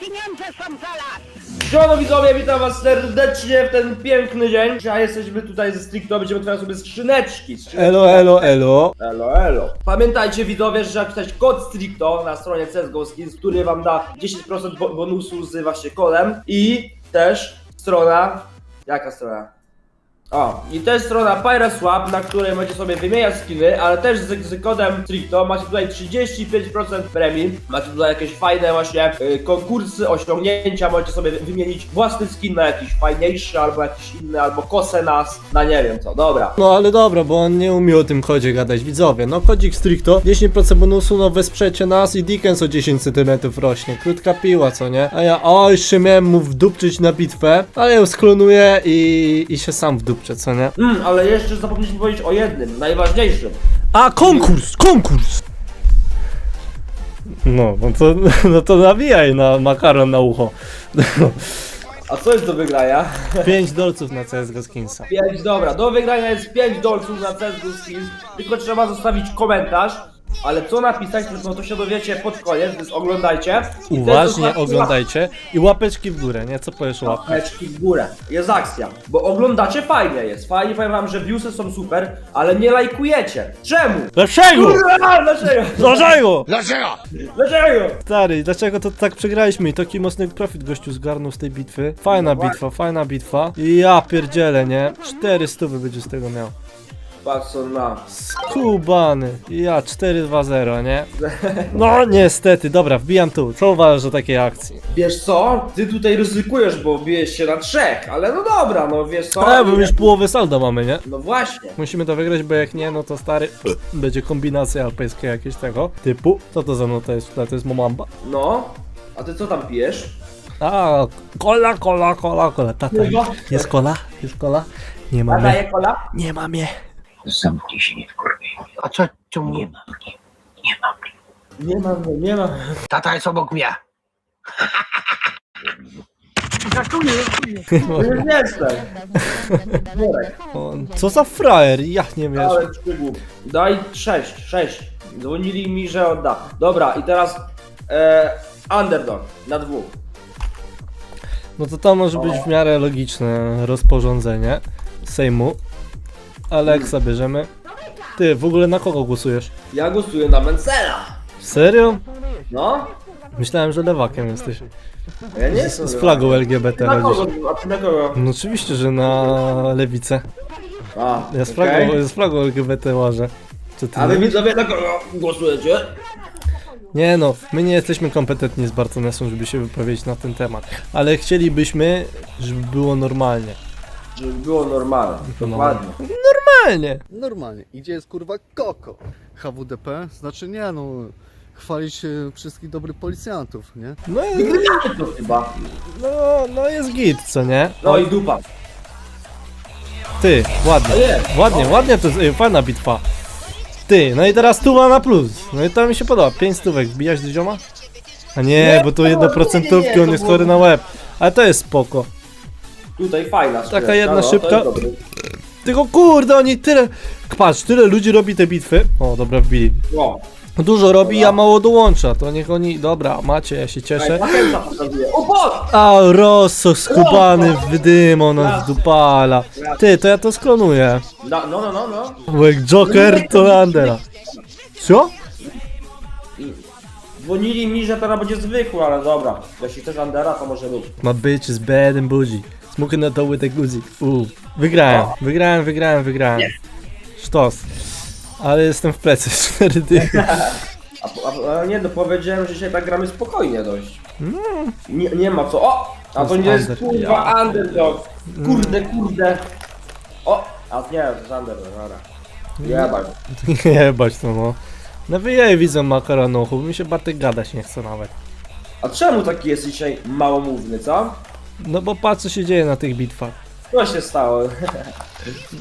pieniądze są za las. Siemano widzowie, witam was serdecznie w ten piękny dzień. Dzisiaj jesteśmy tutaj ze Stricto, będziemy otwierać sobie skrzyneczki. skrzyneczki. Elo, elo, elo. Elo, elo. Pamiętajcie widzowie, że jak wpisać kod Stricto na stronie CSGO Skins, który wam da 10% bo bonusu z właśnie kodem i też strona... Jaka strona? O, i to jest strona PyroSwap, na której możecie sobie wymieniać skiny, ale też z, z kodem Stricto macie tutaj 35% premii. Macie tutaj jakieś fajne właśnie y, konkursy, osiągnięcia, możecie sobie wymienić własny skin na jakiś fajniejszy, albo jakiś inny, albo kosę nas, na nie wiem co, dobra. No ale dobra, bo on nie umie o tym kodzie gadać, widzowie. No kodzik stricto, 10% bonusu, no wesprzecie nas i Dickens o 10 cm rośnie. Krótka piła, co nie? A ja, o, jeszcze miałem mu wdupczyć na bitwę, ale ją sklonuję i, i się sam wdupczę, co nie? Mm, ale jeszcze zapomnieliśmy powiedzieć o jednym, najważniejszym. A, konkurs, konkurs! No, no to, no to nawijaj na makaron na ucho. A co jest do wygrania? 5 dolców na CSGO Skinsa. 5, dobra, do wygrania jest 5 dolców na CSGO Skills, tylko trzeba zostawić komentarz, ale co napisać, no to się dowiecie pod koniec, więc oglądajcie. I Uważnie też oglądajcie i łapeczki w górę, nie? Co powiesz łapkę? Łapeczki w górę. Jest akcja, bo oglądacie fajnie jest, fajnie powiem wam, że viewsy są super, ale nie lajkujecie. Czemu? Dlaczego? Kurwa, Dlaczego? Dlaczego? Dlaczego? Stary, dlaczego to tak przegraliśmy i taki mocny profit gościu zgarnął z tej bitwy? Fajna No bitwa, fajna bitwa. I ja pierdzielę, nie? 400 będzie z tego miał. Patrz co na. Skubany. Ja 4-2-0, nie? No niestety, dobra, wbijam tu. Co uważasz o takiej akcji? Wiesz co? Ty tutaj ryzykujesz, bo bijesz się na trzech, ale no dobra, no wiesz co? A, bo już połowę salda mamy, nie? No właśnie. Musimy to wygrać, bo jak nie, no to stary będzie kombinacja alpejska jakieś tego typu. Co to za to jest tutaj? To jest momamba. No. A ty co tam pijesz? A, kola, kola, kola, kola. Tata, Kurwa. jest kola? Jest kola? Nie A kola? Nie mamie. Zamknij się, nie wkurwij. A co, czemu? Nie ma mnie. Nie ma mnie. Nie mam, nie mam. Tata jest obok mnie. Żartuję, żartuję. Już nie jestem. Worek. O, co za frajer? Jak nie wiesz? Ale przygłup. Daj 6, 6. Dzwonili mi, że odda. Dobra, i teraz e, underdog na dwóch. No to to może być w miarę logiczne rozporządzenie Sejmu. Ale jak zabierzemy? Ty, w ogóle na kogo głosujesz? Ja głosuję na Mencela. Serio? No? Myślałem, że lewakiem jesteś. Ja nie Z, jestem. z flagą LGBT Na kogo? A ty na kogo? No oczywiście, że na lewicę. A, Ja z okej. flagą, z flagą LGBT łażę. Czy ty A wy nie? widzowie na kogo głosujecie? Nie no, my nie jesteśmy kompetentni z Bartonesem, żeby się wypowiedzieć na ten temat. Ale chcielibyśmy, żeby było normalnie. Żeby było normalne. Dokładnie. Normalnie! Normalnie. I gdzie jest kurwa Koko? HWDP? Znaczy nie no, chwalić wszystkich dobrych policjantów, nie? No, to chyba. no, no jest git, co nie? No i dupa. Ty, ładnie. Nie. Ładnie, ładnie, to jest ej, fajna bitwa. Ty, no i teraz tuwa na plus. No i to mi się podoba. 5 stówek, wbijać do zioma? A nie, Nie, bo to no, jednoprocentówki, nie, nie, on to jest było- chory na łeb. Ale to jest spoko. Tutaj fajna skrzyneczka, jedna no, to szybka. jest dobry. Tylko kurde, oni tyle... Patrz, tyle ludzi robi te bitwy. O, dobra, wbili. No. Dużo robi, a mało dołącza. To niech oni... Dobra, macie, ja się cieszę. O, bot! A, Rosso skubany w dym, ona zdupala. Ty, to ja to sklonuję. No, no, no, no, no. Bo jak Joker to Landera. Co? Dzwonili mi, że teraz będzie zwykły, ale dobra. Jeśli chcesz Andera, to może być. My bitch is bad and Smoking na to with a guzi. Uuu. Wygrałem, wygrałem, wygrałem, wygrałem. Sztos. Ale jestem w plecy, cztery dychy. A, a, a nie, no powiedziałem, że dzisiaj tak gramy spokojnie dość. Nie, nie ma co. O! A to jest nie jest under. kurwa underdog. Kurde, kurde. O! A nie, to jest underdog, dobra. Jebaj. Jebać to no. No wyjej widzę makaronuchu, mi się Bartek gadać nie chce nawet. A czemu taki jest dzisiaj małomówny, co? No bo patrz co się dzieje na tych bitwach. Co się stało?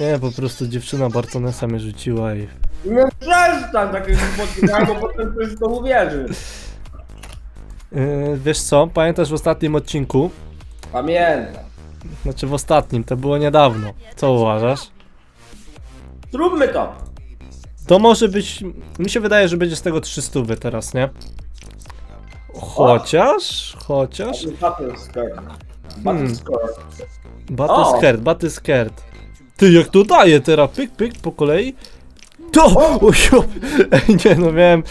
Nie, po prostu dziewczyna Bartonesa mnie rzuciła i... No przestań takie głupoty, bo potem ktoś w to uwierzy. Yy, wiesz co, pamiętasz w ostatnim odcinku? Pamiętam. Znaczy w ostatnim, to było niedawno. Co uważasz? Zróbmy to. To może być... Mi się wydaje, że będzie z tego 300 teraz, nie? Chociaż, chociaż. Hmm. Battle O! skirt, battle skirt. Ty, jak to daje teraz? Pyk, pyk, po kolei. To! O, siop. Ej, nie no, miałem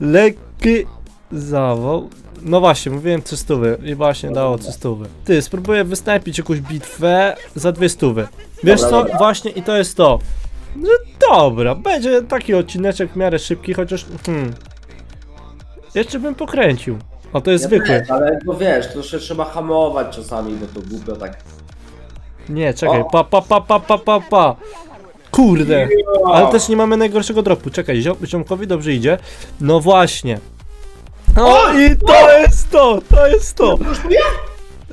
lekki zawał. No właśnie, mówiłem 3 stówy i właśnie dało 3 stówy. Ty, spróbuję wysnajpić jakąś bitwę za dwie stówy. Wiesz Dobra, co? dobra. Właśnie i to jest to. No dobra, będzie taki odcineczek w miarę szybki, chociaż... Hmm. Jeszcze bym pokręcił. O, to jest Ja zwykły. ale no wiesz, to się trzeba hamować czasami, bo to głupio tak. Nie, czekaj, O. pa, pa, pa, pa, pa, pa, pa. Kurde. Ale też nie mamy najgorszego dropu. Czekaj, ziom, ziomkowi dobrze idzie. No właśnie. O i to jest to, to jest to.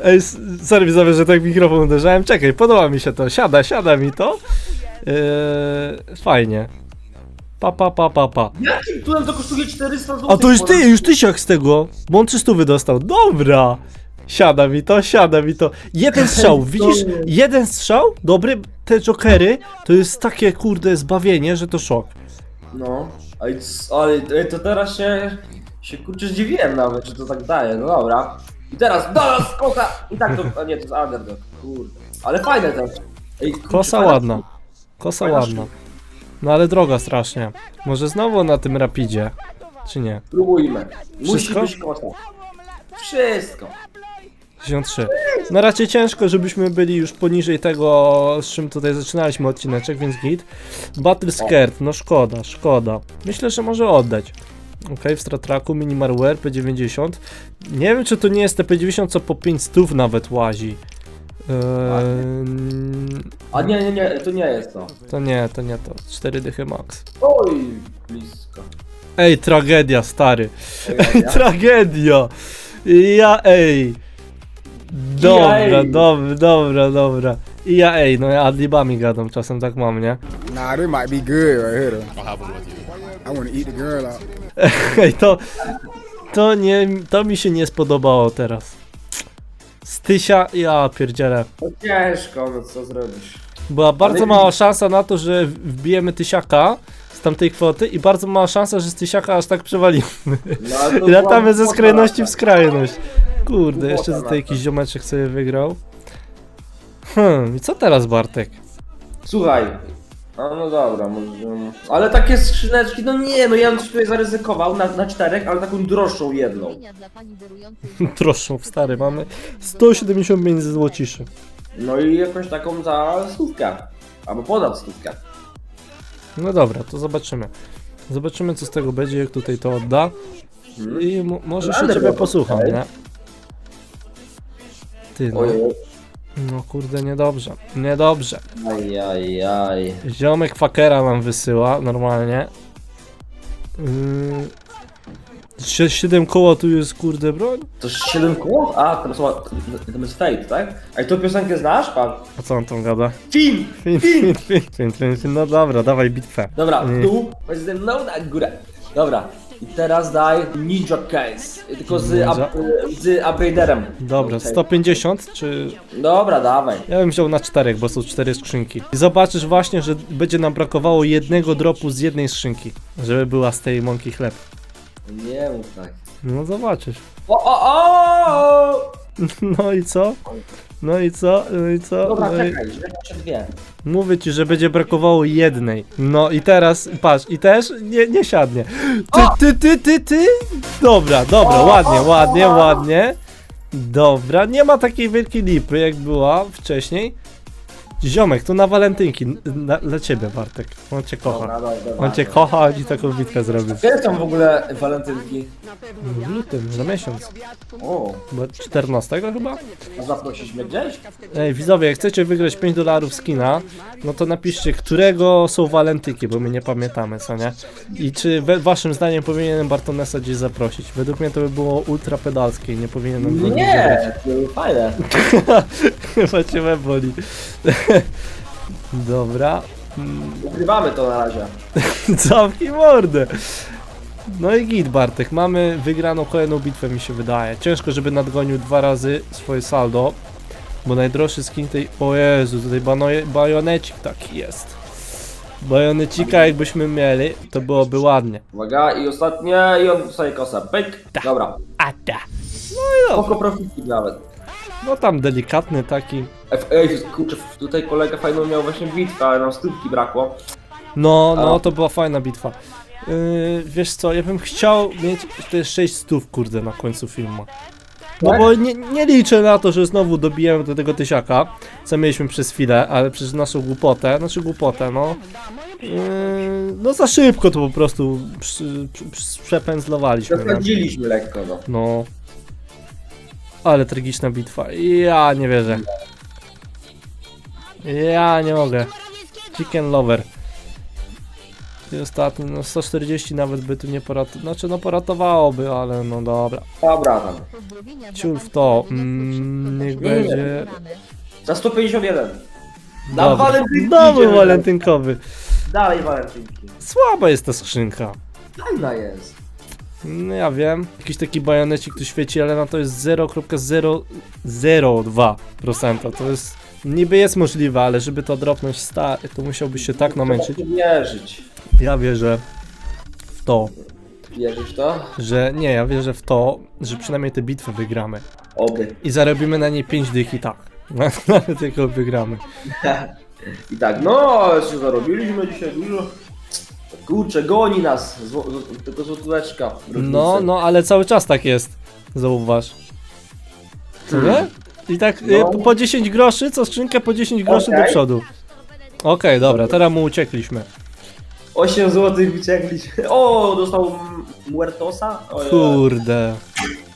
Ej, s- sorry widzowie, że tak mikrofon uderzałem. Czekaj, podoba mi się to. Siada, siada mi to. Yy, fajnie. Pa, pa, pa, pa, pa. Jakim tunem to kosztuje 400 zł? A to już ty, już tysiak z tego. Bo on 300 wydostał. Dobra. Siada mi to, siada mi to. Jeden strzał, widzisz? Jeden strzał, dobry, te jokery, to jest takie kurde zbawienie, że to szok. No, ale, to teraz się, się kurczę zdziwiłem nawet, że to tak daje, no dobra. I teraz do nas kota! I tak to, a nie, to jest underdog, kurde. Ale fajne też. Ej, kurczę, Kosa ładna. Kosa Fajna ładna. No ale droga strasznie. Może znowu na tym rapidzie, czy nie? Spróbujmy. Musi Wszystko? być. Wszystko. 63. No raczej ciężko, żebyśmy byli już poniżej tego, z czym tutaj zaczynaliśmy odcineczek, więc git. Battle Skirt, no szkoda, szkoda. Myślę, że może oddać. Ok, w Stratraku, Minimarware, P90. Nie wiem, czy to nie jest te P90, co po 5 stów nawet łazi. Eee, A nie, nie, nie, to nie jest to. to nie, to nie to. 4 dychy max. Oj, blisko. Ej, tragedia, stary. Ej, Tragedia! Ja ej! Dobra, ej. dobra, dobra, dobra. I ja ej, no ja adlibami gadam, czasem tak mam, nie? Nah, this might be good right here though. I'll have one with you. I want to eat the girl out. Ej, to... To nie... To mi się nie spodobało teraz. Stysia... Ja pierdzielę. No ciężko, no co zrobisz. Była bardzo mała szansa na to, że wbijemy tysiaka z tamtej kwoty i bardzo mała szansa, że z tysiaka aż tak przewalimy. No, ale to I latamy ze skrajności w skrajność. Kurde, jeszcze tutaj jakiś ziomeczek sobie wygrał. Hmm, i co teraz Bartek? Słuchaj. A no dobra, może. Ale takie skrzyneczki, no nie, no ja bym tutaj zaryzykował na, na czterech, ale taką droższą jedną. Dla pani darującej stary, mamy 175 złociszy. No i jakąś taką za stówkę. Albo ponad stówkę. No dobra, to zobaczymy. Zobaczymy co z tego będzie, jak tutaj to odda. Hmm. I mo- może się ciebie posłucham, okej. nie? Ty no, Ojej. No kurde, niedobrze, niedobrze. Ajajaj. Ziomek fakera nam wysyła, normalnie. Yy, 7 koła tu jest kurde broń? To 7 kół? A, to, są, to jest fate, tak? A i tą piosenkę znasz, pan? A co on tam gada? Film! Fin, fin, fin, fin, fin, fin. No dobra, dawaj bitwę. Dobra, tu, chodź ze mną na górę. Dobra. I teraz daj Ninja Case. Tylko z, up, z upgraderem. Dobra, 150 czy... Dobra, dawaj. Ja bym wziął na czterech, bo są cztery skrzynki. I zobaczysz właśnie, że będzie nam brakowało jednego dropu z jednej skrzynki, żeby była z tej mąki chleb. Nie mów tak. No zobaczysz. O, o, o! No i co? No i co? No i co? Dobra, No i... czekaj, jeszcze dwie. Mówię ci, że będzie brakowało jednej. No i teraz, patrz, i też nie, nie siadnie. Ty, ty, ty, ty, ty. Dobra, dobra, ładnie, ładnie, ładnie. Dobra, nie ma takiej wielkiej lipy, jak była wcześniej. Ziomek, to na walentynki, na, dla ciebie Bartek. On cię kocha. Dobra, dobra. On cię kocha i taką bitwę zrobił. Kiedy są w ogóle walentynki? W lutym, za miesiąc. O, Bo 14 chyba? a zaprosić mnie gdzieś? Ej, widzowie, jak chcecie wygrać 5 dolarów skina, no to napiszcie, którego są walentynki, bo my nie pamiętamy, co nie? I czy we, waszym zdaniem powinienem Bartonesa gdzieś zaprosić? Według mnie to by było ultra pedalskie i nie powinienem go nigdzie brać. Nie, to było fajne. Chyba cię boli. Dobra. Ukrywamy to na razie. Zamknij mordę. No i git Bartek, mamy wygraną kolejną bitwę mi się wydaje. Ciężko, żeby nadgonił dwa razy swoje saldo, bo najdroższy skin tej... O Jezu, tutaj banoje, bajonecik taki jest. Bajonecika jakbyśmy mieli, to byłoby ładnie. Uwaga, i ostatnie, i on dostaje kosę. Pyk. Dobra. A da. Spoko profit nawet. No tam delikatny taki. Ej, kurczę, tutaj kolega fajną miał właśnie bitwę, ale nam stówki brakło. No, no, to była fajna bitwa. Yy, wiesz co, ja bym chciał mieć te 6 stów, kurde, na końcu filmu. No Tak? bo nie, nie liczę na to, że znowu dobijemy do tego tysiaka, co mieliśmy przez chwilę, ale przez naszą głupotę, znaczy głupotę, no. Yy, no za szybko to po prostu przy, przy, przy, przepędzlowaliśmy. No. Zapędziliśmy lekko, no. no. Ale tragiczna bitwa. Ja nie wierzę. Ja nie mogę. Chicken Lover. I ostatni, no 140 nawet by tu nie poratowało. Znaczy no poratowałoby, ale no dobra. Dobra, tam. Ciul w to. Mm, niech Nie, nie. będzie. Za 151. Na Dobra. walentynki Nowy idziemy. walentynkowy. Dalej walentynki. Słaba jest ta skrzynka. Fajna jest. No ja wiem. Jakiś taki bajonecik tu świeci, ale no to jest 0,002%. To jest. Niby jest możliwe, ale żeby to dropnąć stary, to musiałbyś się tak namęczyć. Trzeba wierzyć. Ja wierzę w to, Wierzysz w to? że nie, ja wierzę w to, że przynajmniej te bitwy wygramy. Oby. I zarobimy na nie 5 dych i tak. Nawet tylko wygramy. I tak, no, jeszcze zarobiliśmy dzisiaj dużo. Kurczę, goni nas. Zło, tylko złotóweczka. No, no, ale cały czas tak jest. Zauważ. Co nie? I tak No. e, po- po 10 groszy, co skrzynkę po 10 groszy do przodu. Okej, dobra, teraz mu uciekliśmy. 8 zł wyciekliśmy. O, dostał M- Muertosa? Ojej. Kurde.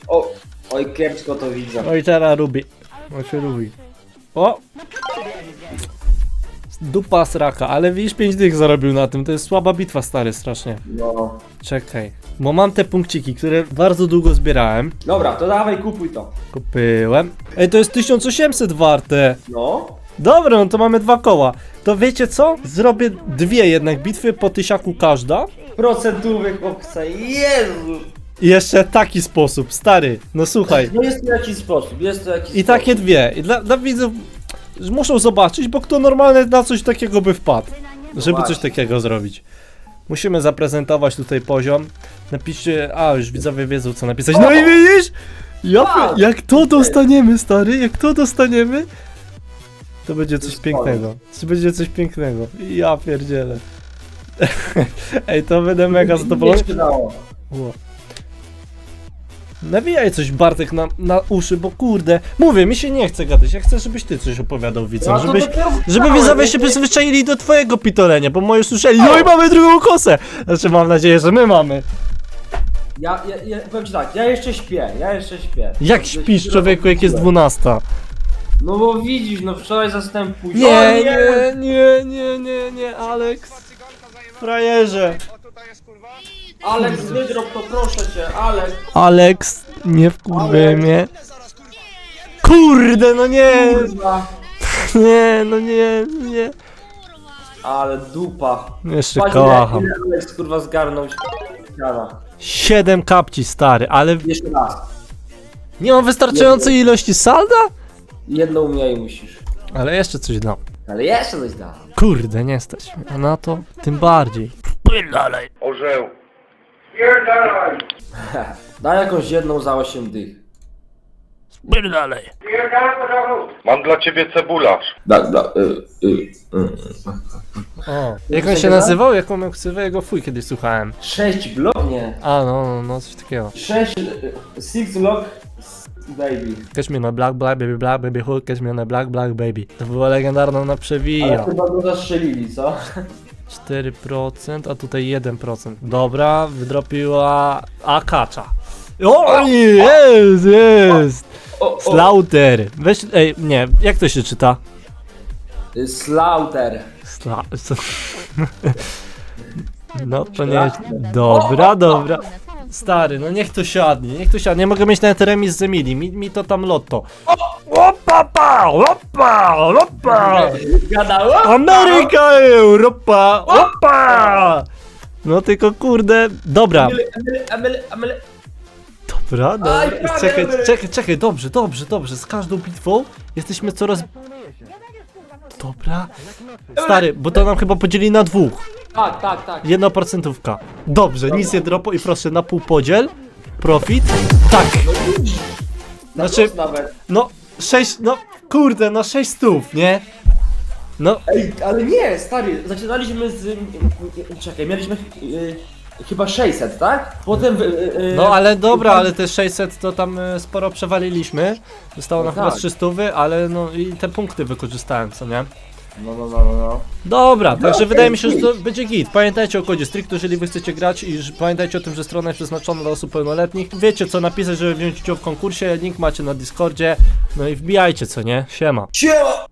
O, oj, kiepsko to widzę. Oj, teraz Rubi. O się Rubi. O! Dupa sraka, ale widzisz 5 dych zarobił na tym, to jest słaba bitwa stary strasznie. No. Czekaj, bo mam te punkciki, które bardzo długo zbierałem. Dobra, to dawaj, kupuj to. Kupiłem. Ej, to jest 1800 warte. No. Dobra, no to mamy dwa koła. To wiecie co? Zrobię dwie jednak bitwy po tysiaku każda. Procentowy chłopca, Jezu! I jeszcze taki sposób, stary. No słuchaj. No jest to jakiś sposób, jest to jakiś I takie dwie. I dla, dla widzów muszą zobaczyć, bo kto normalny na coś takiego by wpadł. Żeby coś takiego zrobić. Musimy zaprezentować tutaj poziom. Napiszcie, a już widzowie wiedzą co napisać. No i widzisz? Ja, Wow. jak to dostaniemy, stary, jak to dostaniemy, to będzie coś pięknego. To będzie coś pięknego. Ja pierdzielę. Ej, to będę mega zadowolony. Ło. Nawijaj coś Bartek na, na uszy, bo kurde, mówię, mi się nie chce gadać, ja chcę, żebyś ty coś opowiadał widzom, No to żebyś, dopiero żeby wstałem, widzowie się przyzwyczaili do twojego pitolenia, bo moi słyszeli, no i mamy drugą kosę, znaczy mam nadzieję, że my mamy. Ja, ja, ja powiem ci tak, ja jeszcze śpię, ja jeszcze śpię. Jak śpisz człowieku, jak jest 12? No bo widzisz, no wczoraj zasnąłem późno. Nie, O, nie, nie, nie, nie, nie, Alex, frajerze. Aleks, wydrop to proszę cię, Aleks. Alex, nie wkurwaj mnie. Kurde, no nie, Kurwa. nie, no nie, nie. Ale dupa. Jeszcze Patrz, kocham. ile Aleks kurwa zgarnął ściana. 7 kapci stary, ale Jeszcze raz. nie mam wystarczającej ilości salda? Jedną mniej musisz. Ale jeszcze coś dam. Ale jeszcze coś da. Kurde, nie stać mnie. A na to tym bardziej. Daj jakąś jedną za 8 dych. Mam dla ciebie cebularz. Da, da, y, y, y. O, jak on się nazywał? Jaką miał ksywę? Jego fuj kiedyś słuchałem. 6 blok? Nie. A, no, no, no, coś takiego. 6, 6 block baby. Catch me na black, black, baby, black, baby hook, catch me na black, black, baby. To było legendarne na Ale chyba go zastrzelili, co? 4%, a tutaj 1%. Dobra, wydropiła akacza. O, jest, jest! Slaughter. Weź, ej, nie, jak to się czyta? Slaughter. Sla... co- No to nie jest... Dobra, dobra. Stary, no niech to siadnie, niech to siadnie. Nie mogę mieć nawet remis z Emilii, mi, mi to tam lotto. Opa, pa, opa, opa! Gadało? Ameryka, Europa, opa! No tylko kurde, dobra, dobra, dobra. Aj, prawie, Czekaj, czekaj, czekaj, dobrze, dobrze, dobrze. Z każdą bitwą jesteśmy coraz... Dobra. Stary, bo to nam chyba podzieli na dwóch. Tak, tak, tak. Jedna procentówka. Dobrze, nic nie dropo i proszę na pół podziel. Profit. Tak. Na Znaczy- nawet. No, sześć, no kurde, no sześć stów, nie? No, Ej, ale nie, stary, zaczynaliśmy z... Czekaj, mieliśmy y, chyba 600, tak? Potem... Y, y, no ale dobra, ale te 600 to tam e, sporo przewaliliśmy. Zostało nam No chyba tak. 300, ale no i te punkty wykorzystałem, co nie? No, no, no, no, no. Dobra, także wydaje mi się, że to będzie git. Pamiętajcie o kodzie Stricto, jeżeli wy chcecie grać i że pamiętajcie o tym, że strona jest przeznaczona dla osób pełnoletnich. Wiecie co napisać, żeby wziąć udział w konkursie, link macie na Discordzie. No i wbijajcie, co nie? Siema. Siema!